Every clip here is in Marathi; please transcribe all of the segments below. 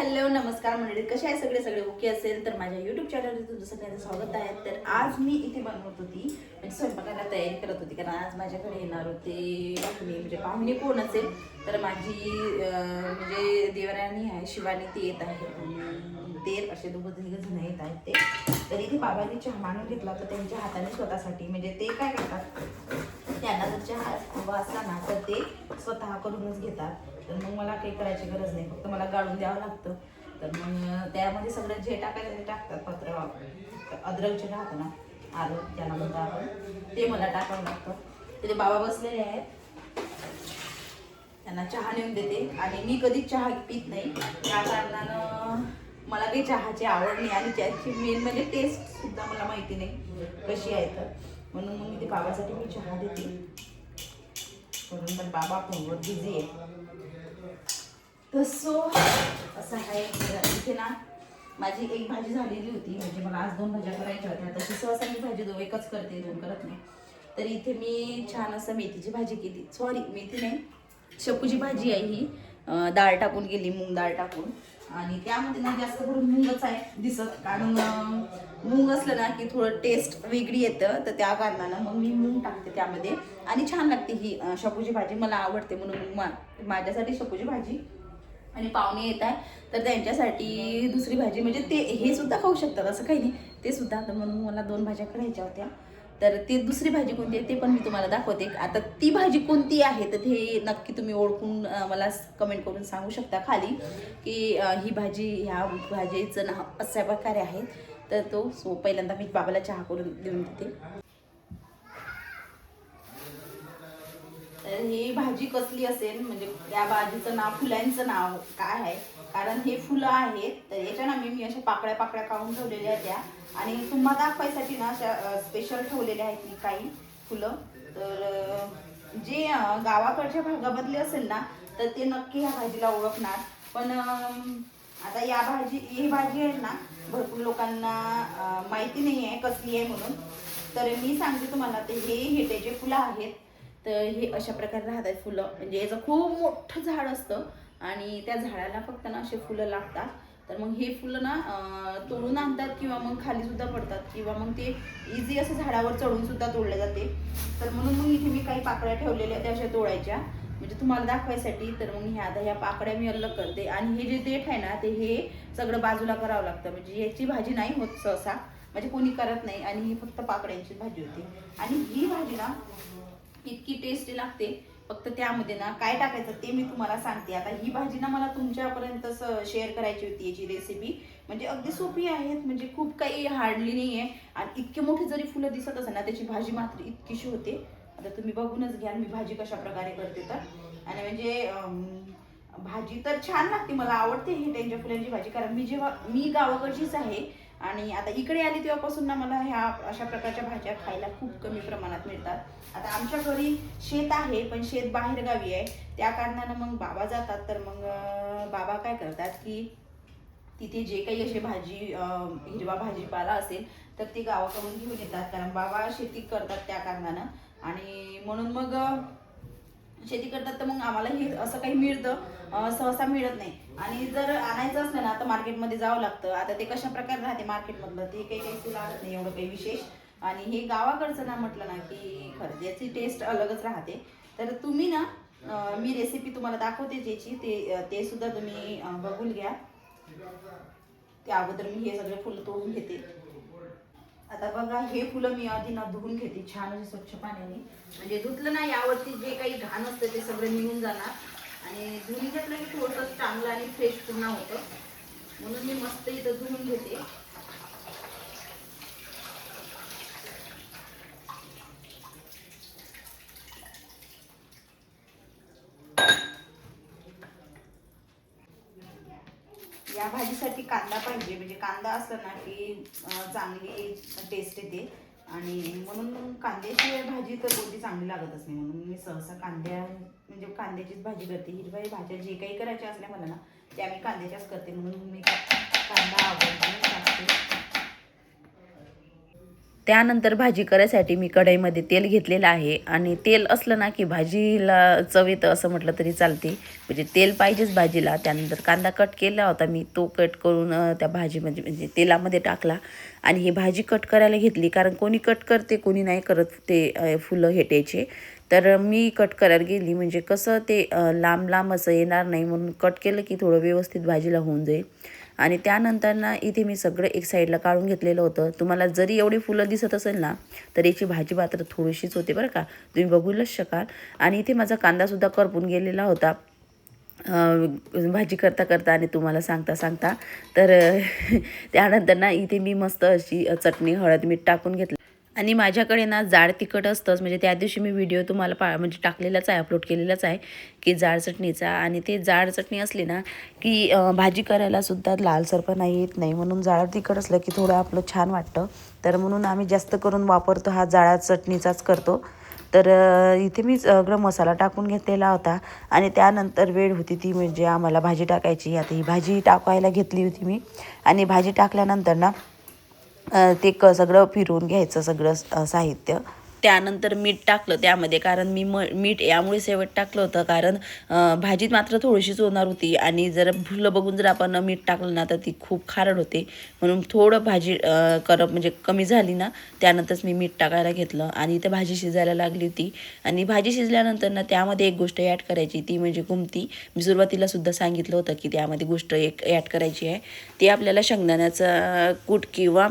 हॅलो नमस्कार मंडळी. कसे आहे सगळे? सगळे ओके असेल तर माझ्या युट्यूब चॅनलवर तुमचं सगळ्यांचं स्वागत आहे. तर आज मी इथे बनवत होती. म्हणजे स्वयंपाकाला तयारी करत होती. कारण आज माझ्याकडे येणार होते पाहुणे म्हणजे पाहुणे कोण असेल? तर माझी म्हणजे देवराणी आहे शिवानी ती येत आहे. आणि देर असे दोघं जण येत आहेत ते. तर इथे बाबांनी चहा मानून घेतला तर त्यांच्या हाताने स्वतःसाठी. म्हणजे ते काय करतात? त्यांना जर चहा हवा असला ना तर ते स्वतः करूनच घेतात. तर मग मला काही करायची गरज नाही. फक्त मला गाळून द्यावं लागतं. तर मग त्यामध्ये सगळं जे टाकायचं ते टाकतात पत्र वापरून. अद्रकचे राहतं ना आलं त्याला म्हणतो आपण ते मला टाकावं लागतं. तिथे बाबा बसलेले आहेत. त्यांना चहा नेऊन देते. आणि मी कधीच चहा पित नाही. त्या कारणानं मला काही चहाची आवड नाही. आणि त्याची मेन म्हणजे टेस्ट सुद्धा मला माहिती नाही कशी आहे तर. म्हणून मग मी ते बाबासाठी मी चहा देते. म्हणून पण बाबा फोनवर बिझी आहे. तसो असं आहे. इथे ना माझी एक भाजी झालेली होती. म्हणजे मला आज दोन भाज्या करायच्या होत्या. तशी सहसा मी भाजी दो एकच करते दोन करत नाही. तर इथे मी छान असं मेथीची भाजी केली. सॉरी मेथी नाही. शेपूची भाजी आहे ही. डाळ टाकून गेली मूग डाळ टाकून. आणि त्यामध्ये ना जास्त करून मूगच आहे दिसत. कारण मूग असलं ना की थोडं टेस्ट वेगळी येतं. तर त्या कारणानं मग मी मूग टाकते त्यामध्ये. आणि छान लागते ही शपूची शेपूची भाजी. मला आवडते म्हणून माझ्यासाठी शेपूची भाजी आणि पाहुणे येत आहे तर त्यांच्यासाठी दुसरी भाजी म्हणजे ते हे सुद्धा खाऊ शकतात असं काही नाही. ते सुद्धा आता म्हणून मला दोन भाज्या करायच्या होत्या. तर ते दुसरी भाजी कोणती आहे ते पण मी तुम्हाला दाखवते. आता ती भाजी कोणती आहे तर ते नक्की तुम्ही ओळखून मला कमेंट करून सांगू शकता खाली की ही भाजी ह्या भाजीचं नाव अशा प्रकारे आहे. तर तो सो पहिल्यांदा मी बाबाला चहा करून देऊन देते तर ही भाजी कसली असेल म्हणजे या भाजीचं नाव फुलांचं नाव काय आहे? कारण हे फुलं आहेत तर याच्या ना मी अशा पाकळ्या पाकळ्या काढून ठेवलेल्या आहेत त्या. आणि तुम्हा दाखवायसाठी ना अशा स्पेशल ठेवलेल्या आहेत मी काही फुलं. तर जे गावाकडच्या भागामधले असेल ना तर ते नक्की ह्या भाजीला ओळखणार. पण आता या भाजी ही भाजी आहे ना भरपूर लोकांना माहिती नाही आहे कसली आहे म्हणून. तर मी सांगते तुम्हाला ते हे हेटेचे फुलं आहेत. तर हे अशा प्रकारे राहतात फुलं. म्हणजे याचं खूप मोठं झाड असतं आणि त्या झाडाला फक्त ना असे फुलं लागतात. तर मग हे फुलं ना तोडून आणतात किंवा मग खाली सुद्धा पडतात किंवा मग ते इझी असं झाडावर चढून सुद्धा तोडले जाते. तर म्हणून मग इथे मी काही पाकळ्या ठेवलेल्या त्या अशा तोडायच्या. म्हणजे तुम्हाला दाखवायसाठी तर मग ह्या आता ह्या पाकड्या मी अलग करते. आणि हे जे देठ आहे ना ते हे सगळं बाजूला करावं लागतं. म्हणजे याची भाजी नाही होत सहसा. म्हणजे कोणी करत नाही. आणि ही फक्त पाकड्यांची भाजी होती. आणि ही भाजी ना इतकी टेस्टी लागते. फक्त त्यामध्ये ना काय टाकायचं ते मी तुम्हाला सांगते. आता ही भाजी ना मला तुमच्यापर्यंत शेअर करायची होती याची रेसिपी म्हणजे अगदी सोपी आहेत म्हणजे खूप काही हार्डली नाही आहे आणि इतके मोठे जरी फुलं दिसत असेल ना त्याची भाजी मात्र इतकीशी होते. आता तुम्ही बघूनच घ्या मी भाजी कशा प्रकारे करते तर. आणि म्हणजे भाजी तर छान लागते मला आवडते ही त्यांच्या फुलांची भाजी. कारण मी जेव्हा मी गावाकडचीच आहे आणि आता इकडे आली तेव्हापासून ना मला ह्या अशा प्रकारच्या भाज्या खायला खूप कमी प्रमाणात मिळतात. आता आमच्या घरी शेत आहे पण शेत बाहेर गावी आहे. त्या कारणानं मग बाबा जातात तर मग बाबा काय करतात की तिथे जे काही असे भाजी हिरवा भाजीपाला असेल तर ते गावाकडून घेऊन येतात. कारण बाबा शेती करतात त्या कारणानं. आणि म्हणून मग शेती करतात तर मग आम्हाला हे असं काही मिळतं सहसा मिळत नाही. आणि जर आणायचं असलं ना तर मार्केटमध्ये जावं लागतं. आता ते कशा प्रकारे राहते मार्केटमधलं ते काही काही लागत नाही एवढं काही विशेष. आणि हे गावाकडचं ना म्हटलं ना की खरं याची टेस्ट अलगच राहते. तर तुम्ही ना मी रेसिपी तुम्हाला दाखवते ज्याची ते ते सुद्धा तुम्ही बघून घ्या. त्या अगोदर मी हे सगळे फुलं तोडून घेते. आता बघा हे फुलं मी आधी ना धुवून घेते छान असे स्वच्छ पाण्याने. म्हणजे धुतलं ना यावरती जे काही घाण असतं ते सगळं निघून जाणार. आणि धुवून घेतलं की थोडंसं चांगलं आणि फ्रेश पुन्हा होतं. म्हणून मी मस्त इथं धुवून घेते या भाजीसाठी कांदा पाहिजे. म्हणजे कांदा असला ना की चांगली टेस्ट येते. आणि म्हणून कांद्याशिवाय भाजी तर कोणती चांगली लागतच नाही. म्हणून मी सहसा कांद्या म्हणजे कांद्याचीच भाजी करते. हिरव्या भाज्या जे काही करायच्या असल्या मला ना त्या मी कांद्याच्याच करते. म्हणून मी कांदा आवडते टाकते. त्यानंतर भाजी करायसाठी मी कढईमध्ये तेल घेतलेलं आहे. आणि तेल असलं ना की भाजीला चव येतं असं म्हटलं तरी चालते. म्हणजे तेल पाहिजेच भाजीला. त्यानंतर कांदा कट केला होता मी. तो कट करून त्या भाजीमध्ये म्हणजे तेलामध्ये टाकला. आणि ही भाजी कट करायला घेतली. कारण कोणी कट करते कोणी नाही करत ते फुलं हेटायचे. तर मी कट करायला गेली. म्हणजे कसं ते लांब लांब असं येणार नाही. म्हणून कट केलं की थोडं व्यवस्थित भाजीला होऊन जाईल. आणि त्यानंतर ना इथे मी सगळं एक साईडला काढून घेतलेलं होतं. तुम्हाला जरी एवढी फुलं दिसत असेल ना तर याची भाजी मात्र थोडीशीच होते बरं का. तुम्ही बघूलच शकाल. आणि इथे माझा कांदासुद्धा करपून गेलेला होता. भाजी करता करता आणि तुम्हाला सांगता सांगता. तर त्यानंतर ना इथे मी मस्त अशी चटणी हळद मीठ टाकून घेतलं. आणि माझ्याकडे ना जाड तिखट असतंच. म्हणजे त्या दिवशी मी व्हिडिओ तुम्हाला पा म्हणजे टाकलेलाच आहे अपलोड केलेलाच आहे की जाड चटणीचा. आणि ते जाड चटणी असली ना की भाजी भाजी करायला सुद्धा लालसरपणा येत नाही. म्हणून जाड तिखट असलं की थोडं आपलं छान वाटतं. तर म्हणून आम्ही जास्त करून वापरतो हा जाळा चटणीचाच करतो. तर इथे मी सगळं मसाला टाकून घेतलेला होता. आणि त्यानंतर वेळ होती ती म्हणजे आम्हाला भाजी टाकायची. आता ही भाजी टाकायला घेतली होती मी. आणि भाजी टाकल्यानंतर ना ते क सगळं फिरवून घ्यायचं सगळं साहित्य. त्यानंतर मीठ टाकलं त्यामध्ये कारण मी म मीठ यामुळे शेवट टाकलं होतं. कारण भाजीत मात्र थोडीशीच होणार होती आणि जर फुलं बघून जर आपण मीठ टाकलं ना तर ती खूप खारड होते. म्हणून थोडं भाजी कर करप म्हणजे कमी झाली ना त्यानंतरच मी मीठ टाकायला घेतलं आणि इथं भाजी शिजायला लागली होती. आणि भाजी शिजल्यानंतर ना त्यामध्ये एक गोष्ट ॲड करायची ती म्हणजे गुमती मी सुरुवातीला सुद्धा सांगितलं होतं की त्यामध्ये गोष्ट एक ॲड करायची आहे. ती आपल्याला शेंगदाण्याचा कूट किंवा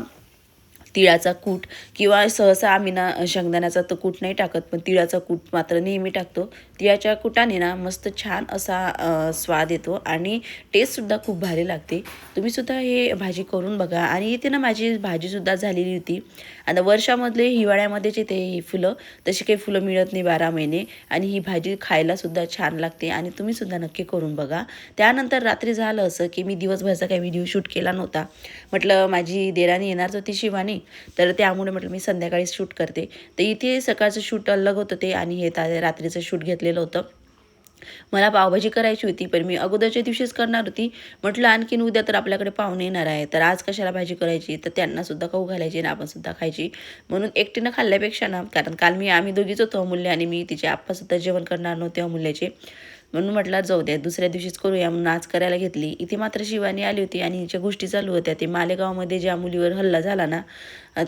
तिळाचा कूट किंवा सहसा आम्ही ना शेंगदाण्याचा तर कूट नाही टाकत पण तिळाचा कूट मात्र नेहमी टाकतो. तिळाच्या कुटाने ना मस्त छान असा स्वाद येतो आणि टेस्टसुद्धा खूप भारी लागते. तुम्हीसुद्धा हे भाजी करून बघा. आणि इथे ना माझी भाजीसुद्धा झालेली होती. आता वर्षामधले हिवाळ्यामध्येच येते ही फुलं तशी काही फुलं मिळत नाही बारा महिने. आणि ही भाजी खायलासुद्धा छान लागते आणि तुम्हीसुद्धा नक्की करून बघा. त्यानंतर रात्री झालं असं की मी दिवसभरचा काही व्हिडिओ शूट केला नव्हता. म्हटलं माझी देराणी येणार होती शिवानी. तर त्यामुळे म्हटलं मी संध्याकाळी शूट करते. तर इथे सकाळचं शूट अलग होतं ते आणि हे रात्रीचं शूट घेतले केलेलं होतं. मला पावभाजी करायची होती पण मी अगोदरच्या दिवशीच करणार होती. म्हटलं आणखीन उद्या तर आपल्याकडे पाहुणे येणार आहे तर आज कशाला भाजी करायची? तर त्यांना सुद्धा खाऊ घालायची आणि आपण सुद्धा खायची. म्हणून एकटीनं खाल्ल्यापेक्षा ना कारण काल मी आम्ही दोघीच होतो अमूल्य आणि मी तिचे आप्पासुद्धा जेवण करणार नव्हते अमूल्याचे. म्हणून म्हटलं जाऊ द्या दुसऱ्या दिवशीच करूया. म्हणून आज करायला घेतली. इथे मात्र शिवानी आली होती आणि हिच्या गोष्टी चालू होत्या ते मालेगावमध्ये ज्या मुलीवर हल्ला झाला ना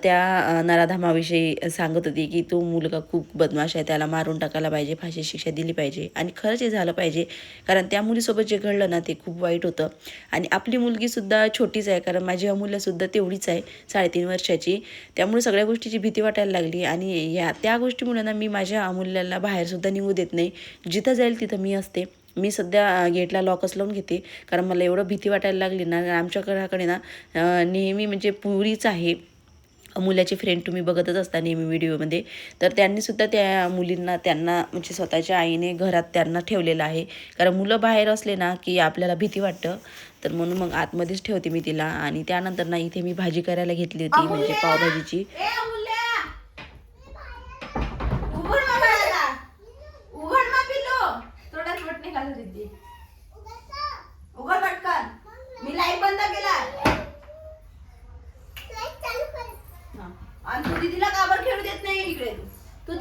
त्या नराधामाविषयी सांगत होती की तो मुलगा खूप बदमाश आहे त्याला मारून टाकायला पाहिजे फाशी शिक्षा दिली पाहिजे. आणि खरंच हे झालं पाहिजे कारण त्या मुलीसोबत जे घडलं ना ते खूप वाईट होतं. आणि आपली मुलगीसुद्धा छोटीच आहे कारण माझी अमूल्यसुद्धा तेवढीच आहे साडेतीन वर्षाची. त्यामुळे सगळ्या गोष्टीची भीती वाटायला लागली आणि या त्या गोष्टीमुळे ना मी माझ्या अमूल्याला बाहेरसुद्धा निघू देत नाही. जिथं जाईल तिथं मी असते. मी सध्या गेटला लॉकच लावून घेते. कारण मला एवढं भीती वाटायला लागली ना आमच्या घराकडे ना नेहमी म्हणजे पुरीच आहे. मुलाचे फ्रेंड तुम्ही बघतच असता नेहमी व्हिडिओमध्ये. तर त्यांनीसुद्धा त्या मुलींना त्यांना म्हणजे स्वतःच्या आईने घरात त्यांना ठेवलेलं आहे. कारण मुलं बाहेर असले ना की आपल्याला भीती वाटतं. तर म्हणून मग आतमध्येच ठेवते मी तिला. आणि त्यानंतर ना इथे मी भाजी करायला घेतली होती म्हणजे पावभाजीची ए अमूल्या उघड ना बाळाला उघड ना पिलो थोडाच वट निघाला रिद्धी उघड पटकन मी लाइट बंद केला हा. आणि तू दीदीला काबर खेळू देत नाही इकडे तू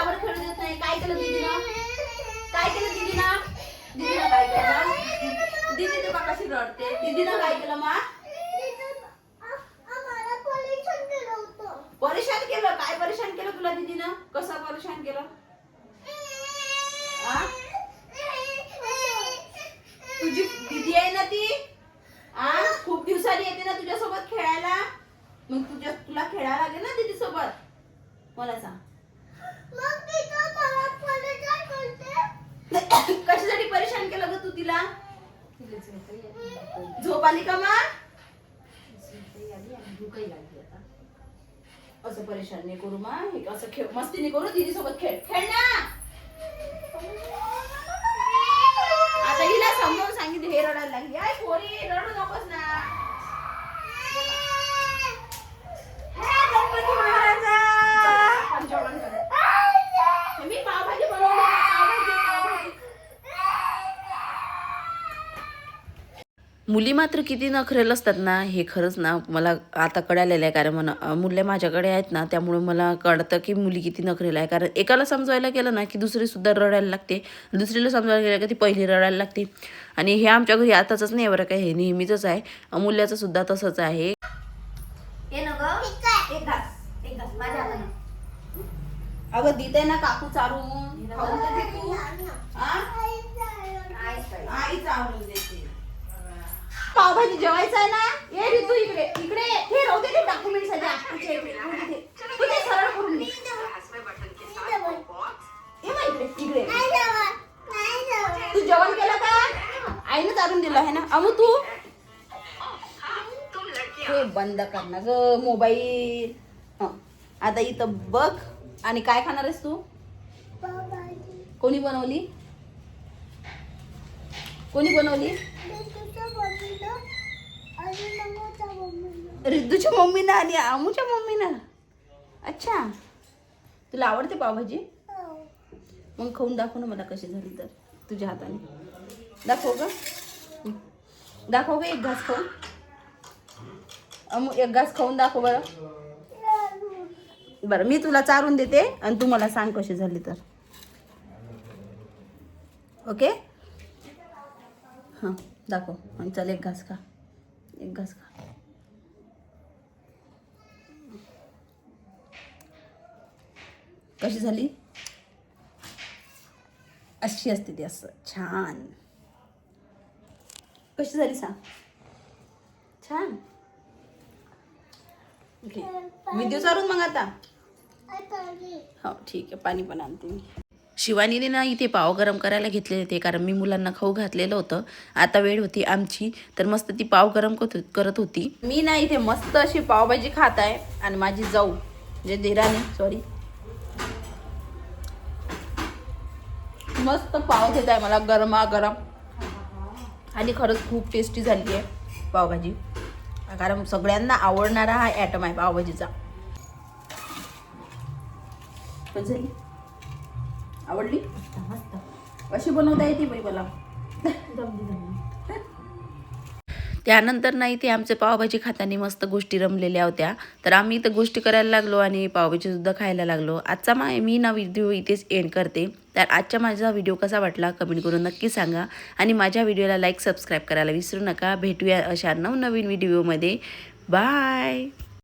तू काबर खेळू देत नाही. काय केलं दीदीनं? काय केलं दीदीनं? दीदीनं काय केलं? दीदी तू कशी रडते. दीदीनं काय केलं मा? परेशान केलं. काय परेशान केलं तुला दीदीनं? कसं परेशान केलं? आ? तुझी दीदी आहे ना ती? आ? खूप दिवसांनी येते ना तुझ्यासोबत खेळायला. मग तुझ्या तुला खेळायला लागेल ना दीदी सोबत मला सांग. कशासाठी परेशान केलं ग तू तिला? झोप आली का मा असं परेशान नाही करू मा असं खेळ मस्ती नाही करू दिदी सोबत खेळ. खेळ ना! आता हिला समजावून सांगितलं हे रडायला लागली. आय पोरी रडू नको ना हे गणपती महाराजा मी पावभाजी बनवली पावभाजी पावभाजी मुली मात्र किती नखरेल असतात ना हे खरंच ना मला आता कळालेलं आहे. कारण म्हणा मुलं माझ्याकडे आहेत ना त्यामुळे मला कळतं की मुली किती नखरेल आहे. कारण एकाला समजायला गेलं ना की दुसरीसुद्धा रडायला लागते. दुसरीला समजायला गेलं की ती पहिली रडायला लागते. आणि हे आमच्या घरी आताच नाही बरं काय हे नेहमीचंच आहे. अमूल्याचं सुद्धा तसंच आहे. ये ना ग. एक घास एक घास माझ्या हाताने. अगं दिते ना काकू. हा? आई चारून देते. पावभाजी जेवायचं आहे ना? ये रे तू इकडे इकडे. हे राहू दे डॉक्युमेंटसाठी आत्ताच्या इकडे. राहू दे ते. तू ते सरळ करून दे. ये बा इकडे इकडे. तू जेवण केलं का? आईने चारून दिलं आहे ना. अमू तू? हे बंद कर ना ग मोबाईल. हं. आता इथं बघ. आणि काय खाणार आहेस तू? कोणी बनवली? कोणी बनवली? रिद्धूच्या मम्मीनं आणि आमूच्या मम्मीनं? अच्छा. तुला आवडते पावभाजी? मग खाऊन दाखव ना मला कशी झाली तर तुझ्या हाताने. दाखव ग. दाखव ग एक घास खाऊन. अमू एक घास खाऊन दाखव बरं. बरं मी तुला चारून देते आणि तू मला सांग कशी झाली तर. ओके? हां दाखव आणि चल एक घास खा. एक घास खा. कशी झाली? अशी असते ती असं. छान. कशी झाली सांग? छान. ओके व्हिडिओ चालून मग आता. हो ठीक आहे. पाणी पण आणते मी. शिवानीने ना इथे पाव गरम करायला घेतलेले होते कारण मी मुलांना खाऊ घातलेलं होतं. आता वेळ होती आमची तर मस्त ती पाव गरम करत करत होती. मी ना इथे मस्त अशी पावभाजी खात आहे आणि माझी जाऊ म्हणजे देराने सॉरी मस्त पाव देत आहे मला गरमा गरम आणि खरंच खूप टेस्टी झाली आहे पावभाजी कारण सगळ्यांना आवडणारा हा ॲटम आहे पावभाजीचा झाली आवडली? अशी बनवता येते बाई मला? त्यानंतर नाही ते आमचे पावभाजी खाताना मस्त गोष्टी रमलेल्या होत्या. तर आम्ही इथं गोष्टी करायला लागलो आणि पावभाजी सुद्धा खायला लागलो. आजचा मा मी ना व्हिडिओ इथेच एंड करते. तर आजच्या माझा व्हिडिओ कसा वाटला कमेंट करून नक्की सांगा. आणि माझ्या व्हिडिओला लाईक सबस्क्राईब करायला विसरू नका. भेटूया अशा नवनवीन व्हिडिओमध्ये. बाय